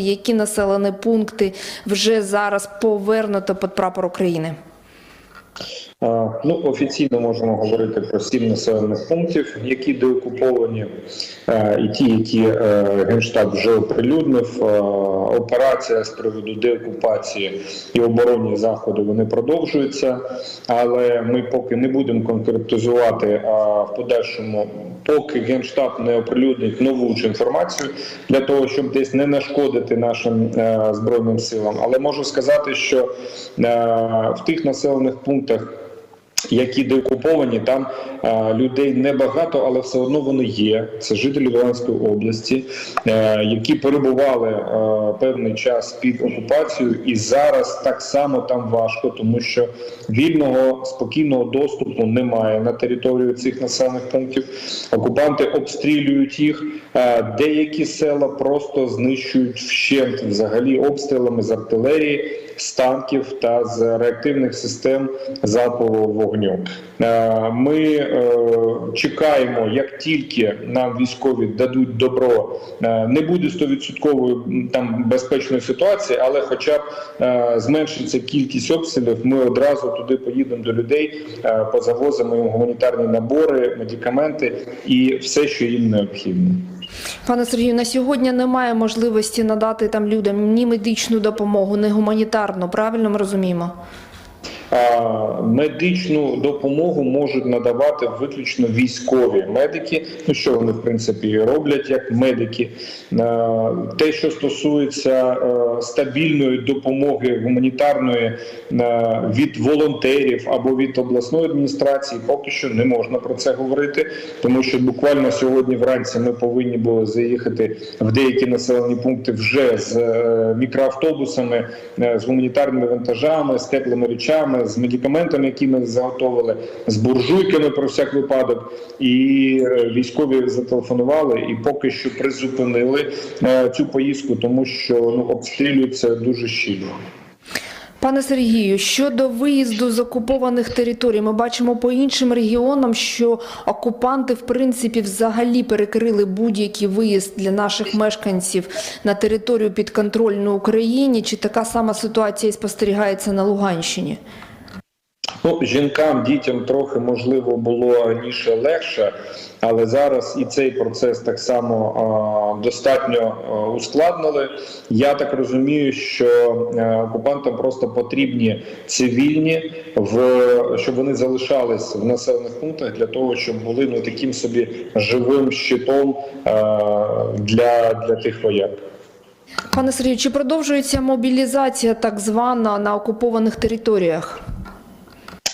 які населені пункти вже зараз повернуто під прапор України? Ну, офіційно можемо говорити про сім населених пунктів, які деокуповані, е, і ті, які е, генштаб вже оприлюднив. Е, Операція з приводу деокупації і оборонні заходи вони продовжуються, але ми поки не будемо конкретизувати а в подальшому, поки генштаб не оприлюднить нову ж інформацію для того, щоб десь не нашкодити нашим збройним силам. Але можу сказати, що в тих населених пунктах які деокуповані, там е, людей небагато, але все одно вони є. Це жителі Луганської області, е, які перебували е, певний час під окупацією, і зараз так само там важко, тому що вільного спокійного доступу немає на територію цих населених пунктів. Окупанти обстрілюють їх. Е, деякі села просто знищують вщент взагалі обстрілами з артилерії з танків та з реактивних систем залпового вогню. Е, Ми е, чекаємо, як тільки нам військові дадуть добро, е, не буде 100% там безпечної ситуації, але хоча б зменшиться кількість обстрілів, ми одразу туди поїдемо до людей, позавозимо їм гуманітарні набори, медикаменти і все, що їм необхідно. Пане Сергію, на сьогодні немає можливості надати там людям ні медичну допомогу, ні гуманітарну. Правильно ми розуміємо? Медичну допомогу можуть надавати виключно військові медики. Ну що вони в принципі роблять як медики. Те, що стосується стабільної допомоги гуманітарної від волонтерів або від обласної адміністрації, поки що не можна про це говорити, тому що буквально сьогодні вранці ми повинні були заїхати в деякі населені пункти вже з е, мікроавтобусами, е, з гуманітарними вантажами, з теплими речами, з медикаментами, які ми заготовили, з буржуйками про всяк випадок. І е, військові зателефонували і поки що призупинили е, цю поїздку, тому що ну обстрілюється дуже щільно. Пане Сергію, щодо виїзду з окупованих територій, ми бачимо по іншим регіонам, що окупанти в принципі взагалі перекрили будь-який виїзд для наших мешканців на територію підконтрольну Україні. Чи така сама ситуація і спостерігається на Луганщині? Ну, жінкам, дітям трохи можливо було раніше легше, але зараз і цей процес так само а, достатньо а, ускладнили. Я так розумію, що а, окупантам просто потрібні цивільні, в щоб вони залишались в населених пунктах для того, щоб були ну таким собі живим щитом а, для, для тих вояк. Пане Сергію, чи продовжується мобілізація так звана на окупованих територіях?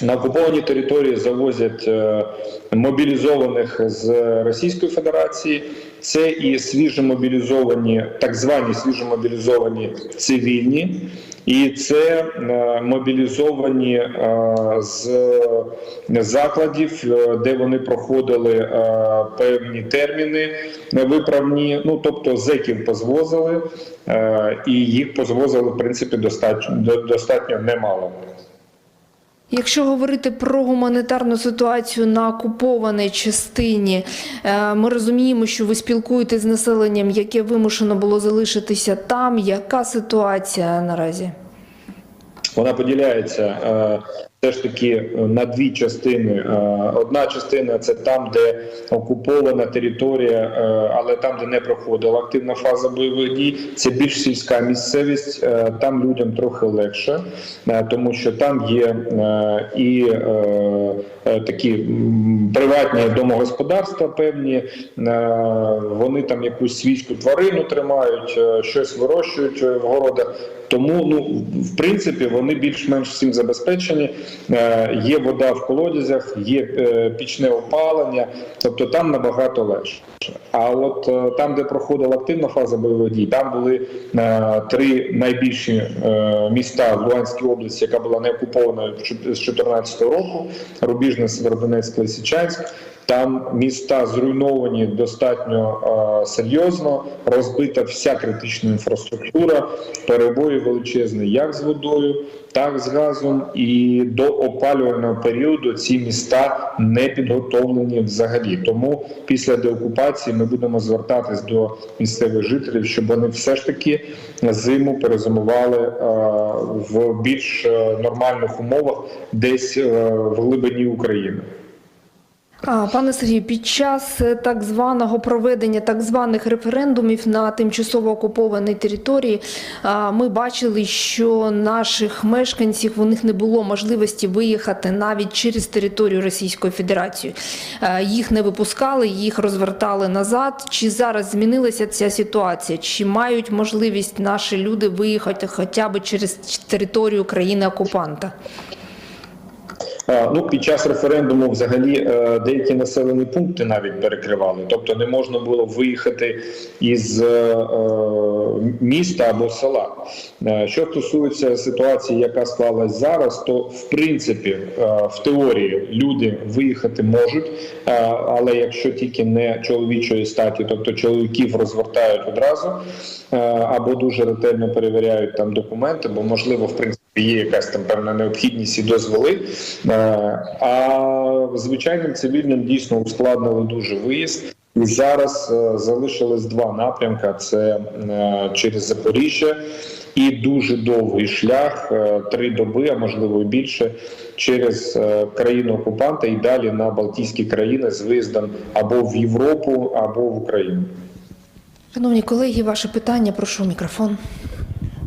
На окуповані території завозять е, мобілізованих з Російської Федерації. Це і свіжомобілізовані, так звані свіжомобілізовані цивільні, і це е, мобілізовані е, з закладів, де вони проходили певні терміни виправні. Ну тобто зеків позвозили, і їх позвозили в принципі достатньо достатньо немало. Якщо говорити про гуманітарну ситуацію на окупованій частині, е, ми розуміємо, що ви спілкуєтесь з населенням, яке вимушено було залишитися там. Яка ситуація наразі? Вона поділяється е, все ж таки на дві частини. Е, Одна частина це там, де окупована територія, е, але там, де не проходила активна фаза бойових дій, це більш сільська місцевість. Е, Там людям трохи легше, е, тому що там є е, і е, е, такі приватні домогосподарства певні. е, Вони там якусь свійську тварину тримають, е, щось вирощують е, в городах. Тому, ну в принципі, вони більш-менш всім забезпечені. Е, Є вода в колодязях, є е, пічне опалення, тобто там набагато легше. А от е, там, де проходила активна фаза бойових дій, там були е, три найбільші е, міста в Луганській області, яка була не окупована з 2014 року: Рубіжне, Северодонецьк, Лисичанськ. Там міста зруйновані достатньо е, серйозно, розбита вся критична інфраструктура, перебої величезні як з водою, так з газом. І до опалювального періоду ці міста не підготовлені взагалі. Тому після деокупації ми будемо звертатись до місцевих жителів, щоб вони все ж таки зиму перезимували е, в більш е, нормальних умовах, десь е, в глибині України. Пане Сергію, під час е, так званого проведення так званих референдумів на тимчасово окупованій території ми бачили, що наших мешканців у них не було можливості виїхати навіть через територію Російської Федерації. Їх не випускали, їх розвертали назад. Чи зараз змінилася ця ситуація? Чи мають можливість наші люди виїхати хоча б через територію країни-окупанта? А, Ну, під час референдуму взагалі е, деякі населені пункти навіть перекривали, тобто не можна було виїхати із е, е, міста або села. Що стосується ситуації, яка склалась зараз, то в принципі в теорії люди виїхати можуть, але якщо тільки не чоловічої статі, тобто чоловіків розвертають одразу або дуже ретельно перевіряють там документи, бо можливо в принципі. Є якась там певна необхідність і дозволи, Е, а звичайним цивільним дійсно ускладнили дуже виїзд. І зараз е, залишилось два напрямки: це е, через Запоріжжя і дуже довгий шлях, три доби, а можливо і більше, через країну окупанта і далі на Балтійські країни з виїздом або в Європу, або в Україну. Шановні колеги, ваше питання, прошу мікрофон.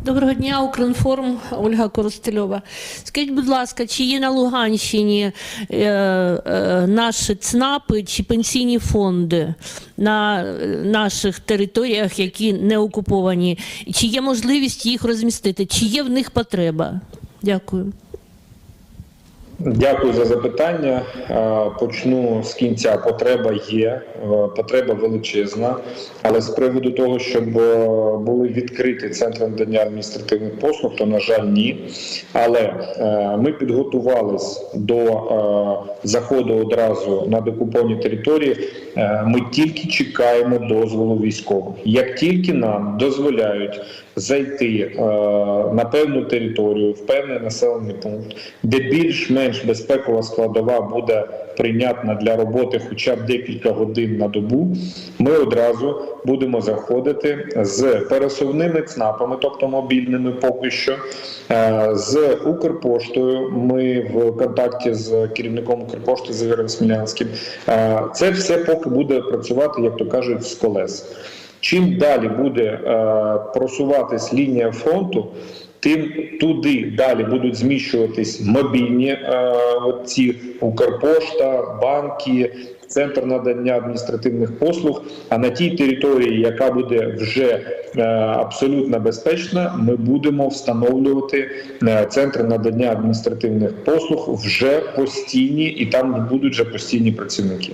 Доброго дня, Укрінформ, Ольга Коростельова. Скажіть, будь ласка, чи є на Луганщині е, е, наші ЦНАПи чи пенсійні фонди на е, наших територіях, які не окуповані? Чи є можливість їх розмістити? Чи є в них потреба? Дякую. Дякую за запитання. Почну з кінця. Потреба є, потреба величезна. Але з приводу того, щоб були відкриті центри надання адміністративних послуг, то на жаль, ні. Але ми підготувались до заходу одразу на декуповані території. Ми тільки чекаємо дозволу військових. Як тільки нам дозволяють зайти на певну територію, в певний населений пункт, де більш-менш безпекова складова буде прийнятна для роботи хоча б декілька годин на добу, ми одразу будемо заходити з пересувними ЦНАПами, тобто мобільними поки що, е, з Укрпоштою. Ми в контакті з керівником Укрпошти з Ігорем Смілянським. Е, Це все поки буде працювати, як то кажуть, з колес. Чим далі буде е, просуватись лінія фронту, тим туди далі будуть зміщуватись мобільні е, ці Укрпошта, банки, центр надання адміністративних послуг. А на тій території, яка буде вже е, абсолютно безпечна, ми будемо встановлювати е, центри надання адміністративних послуг вже постійні, і там будуть вже постійні працівники.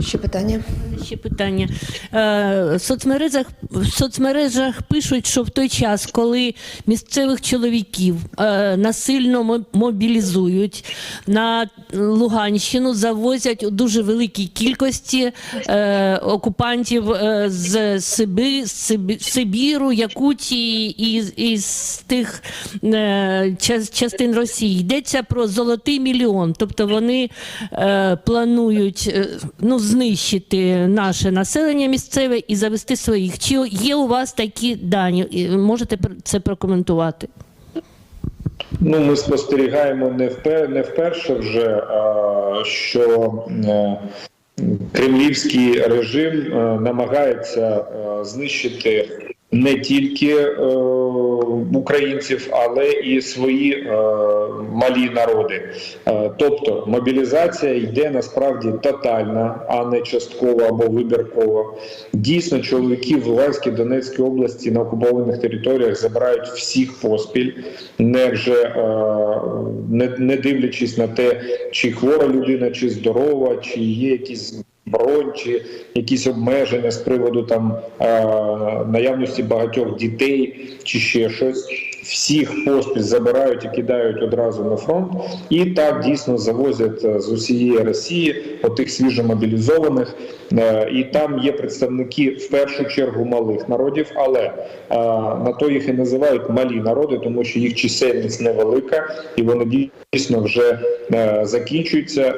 Ще питання? Ще питання. Е, в, соцмережах, в соцмережах пишуть, що в той час, коли місцевих чоловіків е, насильно мо- мобілізують, на Луганщину завозять у дуже великій кількості е, окупантів е, з Сиби, Сибі, Сибіру, Якутії і з тих е, частин Росії. Йдеться про золотий мільйон. Тобто вони е, планують е, ну, знищити наше населення місцеве і завести своїх. Чи є у вас такі дані? Можете це прокоментувати? Ну, ми спостерігаємо не впер, не вперше вже, а, що е, кремлівський режим е, намагається е, знищити не тільки е, українців, але і свої е, малі народи. Е, тобто мобілізація йде насправді тотальна, а не часткова або вибіркова. Дійсно, чоловіки в Луганській Донецькій області на окупованих територіях забирають всіх поспіль, не вже е, не, не дивлячись на те, чи хвора людина, чи здорова, чи є якісь бронь, чи якісь обмеження з приводу там наявності багатьох дітей, чи ще щось. Всіх поспіль забирають і кидають одразу на фронт, і так дійсно завозять е, з усієї Росії отих свіжомобілізованих. Е, І там є представники в першу чергу малих народів, але е, на то їх і називають малі народи, тому що їх чисельність невелика, і вони дійсно вже закінчуються.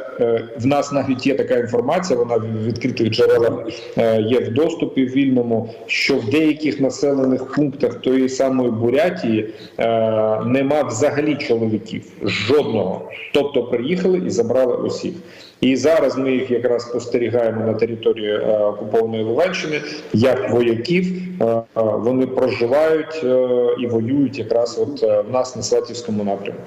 В нас навіть є така інформація, вона в відкритих джерелах є в доступі вільному, що в деяких населених пунктах тої самої Бурятії нема взагалі чоловіків жодного. Тобто приїхали і забрали усіх. І зараз ми їх якраз спостерігаємо на території е, окупованої Луганщини, як вояків е, е, вони проживають е, і воюють якраз от е, в нас на Сватівському напрямку.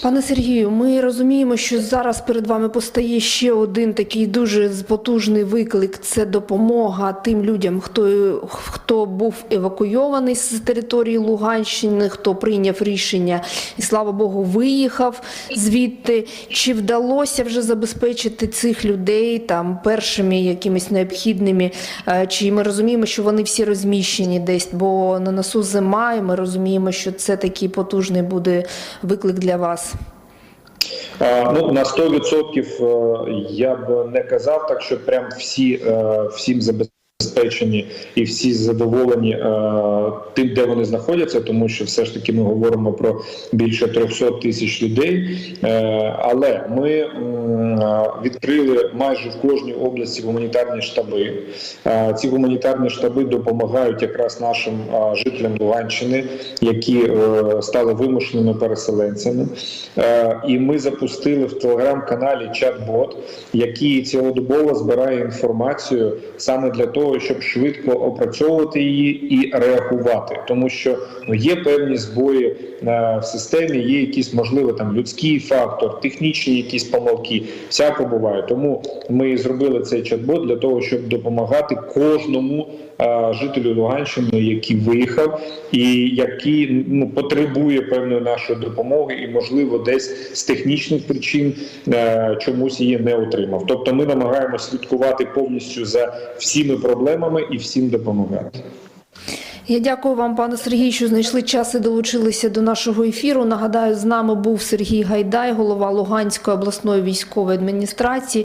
Пане Сергію, ми розуміємо, що зараз перед вами постає ще один такий дуже потужний виклик. Це допомога тим людям, хто, хто був евакуйований з території Луганщини, хто прийняв рішення і слава Богу, виїхав звідти. Чи вдалося вже забезпечити цих людей там першими якимись необхідними? Е, Чи ми розуміємо, що вони всі розміщені десь? Бо на носу зима, і ми розуміємо, що це такий потужний буде виклик для вас. Е, Ну на 100% е, я б не казав так, що прям всі всім всім забезпечені і всі задоволені е, тим, де вони знаходяться, тому що все ж таки ми говоримо про більше 300 тисяч людей. Е, Але ми е, відкрили майже в кожній області гуманітарні штаби. Е, Ці гуманітарні штаби допомагають якраз нашим е, жителям Луганщини, які е, стали вимушеними переселенцями. Е, І ми запустили в телеграм-каналі чат-бот, який цілодобово збирає інформацію саме для того, щоб швидко опрацьовувати її і реагувати, тому що ну, є певні збої е, в системі, є якісь можливо там людський фактор, технічні якісь помилки. Всяко буває. Тому ми зробили цей чат-бот для того, щоб допомагати кожному жителю Луганщини, який виїхав, і який ну потребує певної нашої допомоги, і можливо десь з технічних причин е, чомусь її не отримав. Тобто, ми намагаємося слідкувати повністю за всіми проблемами і всім допомагати. Я дякую вам, пане Сергій, що знайшли час і долучилися до нашого ефіру. Нагадаю, з нами був Сергій Гайдай, голова Луганської обласної військової адміністрації.